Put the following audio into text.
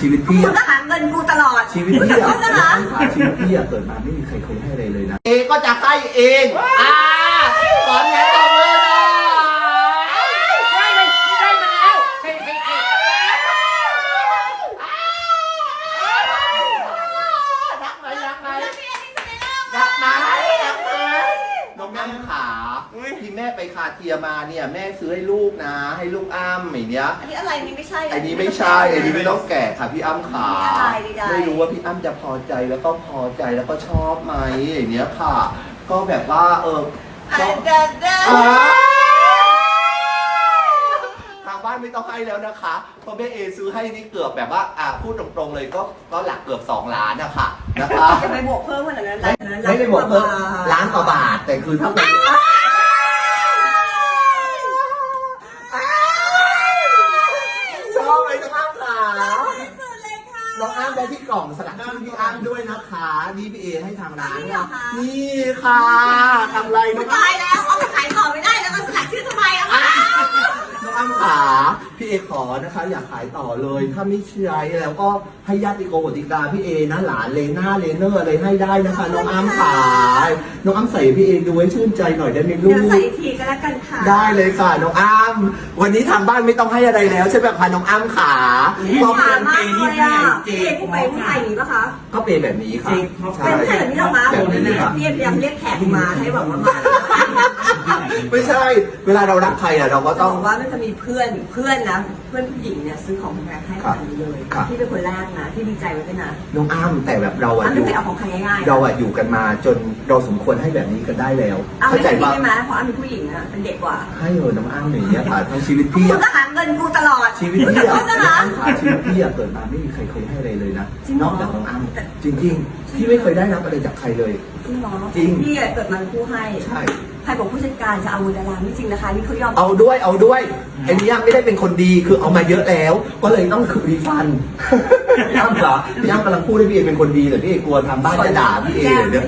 ชีวิตพี่มึงอะก็หาเงินกูตลอดชีวิตพี่อะมึงนะคะขาชีวิตพี่อะเกิดมาไม่มีใครเคยให้อะไรเลยนะ เอก็จะให้เอง อ่าสอนแม่ตบมือหน่อยได้เลยได้มาแล้วเฮ้ยเฮ้ยเฮ้ยรักไหมรักไหมรักไหมรักไหมน้องแม่ขา ที่แม่ไปคาเทียมาเนี่ยแม่ซื้อให้ลูกนะ ให้ลูกอ้ำอย่างเนี้ยอันนี้อะไรนี่ไม่ใช่อันนี้ไม่ใช่อันนี้ไม่ต้องแกะค่ะพี่อ้ำขาได้ได้ไม่รู้ว่าพี่อ้ำจะพอใจแล้วก็พอใจแล้วก็ชอบไหมอย่างเนี้ยค่ะ ก็แบบว่าเอออัก็นเดิมเดิมอ่าทางบ้านไม่ต้องให้แล้วนะคะเพราะแม่เอซื้อให้นี่เกือบแบบว่าอ่าพูดตรงๆเลยก็ก็หลักเกือบ2ล้านนะคะนะคะจะไปบวกเพิ่มขนาดนั้นไม่ไม่ได้บอกเพิ่มล้านกว่าบาทแต่คือถ้าเป็นชอบไหมน้องอ้ำขาน้องอ้ำ ได้ที่กล่องสลักชื่อพี่อ้ำด้วยนะคะนี่พี่เอให้ทางร้านเนี่ยนี่ค่ะทำไรน้องอ้ำตายแล้วเอา น้องอ้ำขาพี่เอขอนะคะ อยากขายต่อเลย ถ้าไม่ใช่แล้วก็ให้ญาติโกโหติกาพี่เอนะหลานเลน่าเลเนอร์อะไรให้ได้นะคะ น้องอ้ำขาน้องอ้ำใส่พี่เอดูให้ชื่นใจหน่อยได้ไหมลูเดี๋ยวกใส่อีกทีก็แล้วกันค่ะ ได้เลยค่ะน้องอ้ำวันนี้ทางบ้านไม่ต้องให้อะไรแล้วใช่ไหมคะน้องอ้ำขาหวานมากเลยอะพี่เอผู้ไปผู้ใส่อย่างนี้ปะคะ ก็เป็นแบบนี้ค่ะเป็นผู้ใส่แบบนี้หรอคะแบบนี้ค่ะ พี่เอพยายามเรียกแขกมาให้แบบว่ามา ไม่ใช่ เวลาเรารักใครอะเราก็ต้ต้อองงบอกว่ามันจะมีเพื่อนเพื่อนนะเพื่อนผู้หญิงเนี่ยซื้อของแพงให้ขนาดนี้เลยครับพี่เป็นคนแรกนะที่ดีใจไว้ด้วยนะน้องอ้ำแต่แบบเราอัอะนอไม่ยู่เคยเอาของใครง่ายๆเราอะอยู่กันมาจนเราสมควรให้แบบนี้กันได้แล้ว เอาเข้าไม่ใจใช่พี่ปะใช่ไหมเพราะอันเป็นผู้หญิงอะเป็นเด็กกว่าให้เออน้องอ้ำอย่างเงี้ยค่ะทั้งชีวิตพี่มึอะงก็หาเงินกูตลอดชีวิตพี่อะมึงน้นะองคะอ้ำค่ะชีวิตพี่อะเกิดมาไม่มีใครเคยให้อะไรเลยนะจริงเหรนออกจากน้องอ้ำจริงๆ พี่ไม่เคยได้รับอะไรจากใครเลย จริงเหรอจริง พี่อะเกิดมาเป็นผู้ให้ ใช่ ใครบอกผู้จัดการจะเอาเงินดาราไม่จริงนะคะ นี่เขายอมเอาด้วยเอาด้วยไอ้นี่ไม่ได้เป็นคนดีคือเอามาเยอะแล้ว ก็เลยต้องคือรีฟันพี่อ้ำเหรอพี่อ้ำกำลังพูดให้พี่เอเป็นคนดีแต่พี่เอกลัวทางบ้านจะด่าพี่เอเดี๋ยว